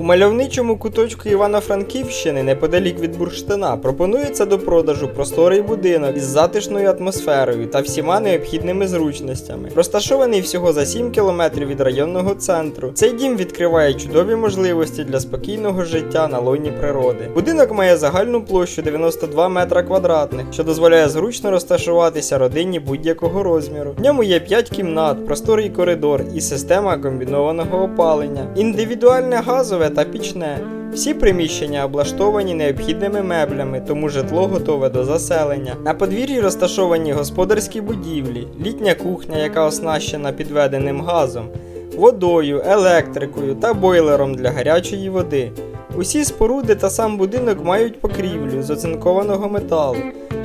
У мальовничому куточку Івано-Франківщини, неподалік від Бурштина, пропонується до продажу просторий будинок із затишною атмосферою та всіма необхідними зручностями. Розташований всього за 7 кілометрів від районного центру. Цей дім відкриває чудові можливості для спокійного життя на лоні природи. Будинок має загальну площу 92 метра квадратних, що дозволяє зручно розташуватися родині будь-якого розміру. В ньому є 5 кімнат, просторий коридор і система комбінованого опалення, індивідуальне газове та пічне. Всі приміщення облаштовані необхідними меблями, тому житло готове до заселення. На подвір'ї розташовані господарські будівлі, літня кухня, яка оснащена підведеним газом, водою, електрикою та бойлером для гарячої води. Усі споруди та сам будинок мають покрівлю з оцинкованого металу,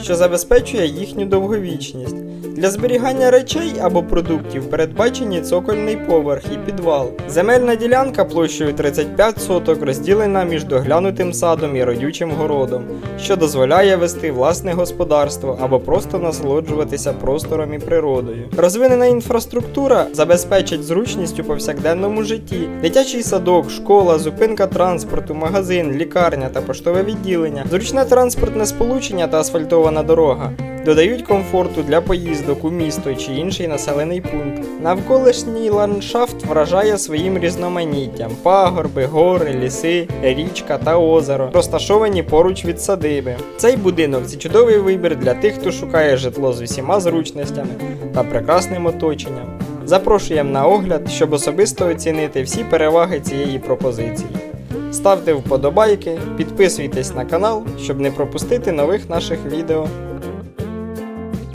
що забезпечує їхню довговічність. Для зберігання речей або продуктів передбачені цокольний поверх і підвал. Земельна ділянка площею 35 соток розділена між доглянутим садом і родючим городом, що дозволяє вести власне господарство або просто насолоджуватися простором і природою. Розвинена інфраструктура забезпечить зручність у повсякденному житті. Дитячий садок, школа, зупинка транспорту, магазин, лікарня та поштове відділення, зручне транспортне сполучення та асфальтована дорога додають комфорту для поїздок у місто чи інший населений пункт. Навколишній ландшафт вражає своїм різноманіттям: пагорби, гори, ліси, річка та озеро, розташовані поруч від садиби. Цей будинок це чудовий вибір для тих, хто шукає житло з усіма зручностями та прекрасним оточенням. Запрошуємо на огляд, щоб особисто оцінити всі переваги цієї пропозиції. Ставте вподобайки, підписуйтесь на канал, щоб не пропустити нових наших відео.